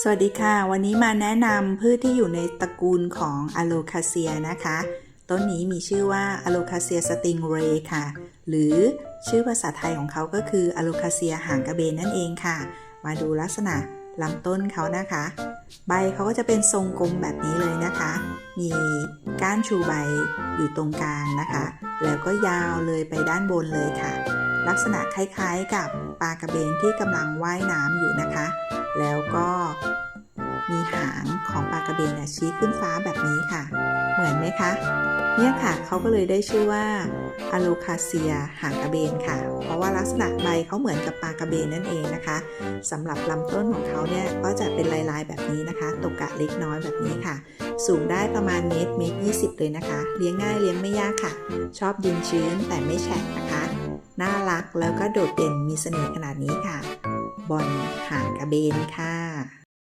สวัสดีค่ะ วันนี้มาแนะนำพืชที่อยู่ในตระกูลของอะโลคาเซียนะคะ ต้นนี้มีชื่อว่าอะโลคาเซียสติงเรย์ค่ะ หรือชื่อภาษาไทยของเขาก็คืออะโลคาเซียหางกระเบนนั่นเองค่ะ มาดูลักษณะลำต้นเขานะคะ ใบเขาก็จะเป็นทรงกลมแบบนี้เลยนะคะ มีก้านชูใบอยู่ตรงกลางนะคะ แล้วก็ยาวเลยไปด้านบนเลยค่ะ ลักษณะคล้ายๆกับปลากระเบนที่กำลังว่ายน้ำอยู่นะคะ แล้วก็มีหางของปลากระเบนชี้ขึ้นฟ้าแบบนี้ค่ะ เหมือนไหมคะ เนี่ยค่ะเขาก็เลยได้ชื่อว่าอะโลคาเซียหางกระเบนค่ะ เพราะว่าลักษณะใบเขาเหมือนกับปลากระเบนนั่นเองนะคะสำหรับลำต้นของเขาเนี่ยก็จะเป็นลายๆแบบนี้นะคะตกกะเล็กน้อยแบบนี้ค่ะ สูงได้ประมาณเมตรเมตรยี่สิบเลยนะคะ เลี้ยงง่ายเลี้ยงไม่ยากค่ะ ชอบดินชื้นแต่ไม่แฉะนะคะ น่ารักแล้วก็โดดเด่นมีเสน่ห์ขนาดนี้ค่ะ บอลหางกระเบนค่ะ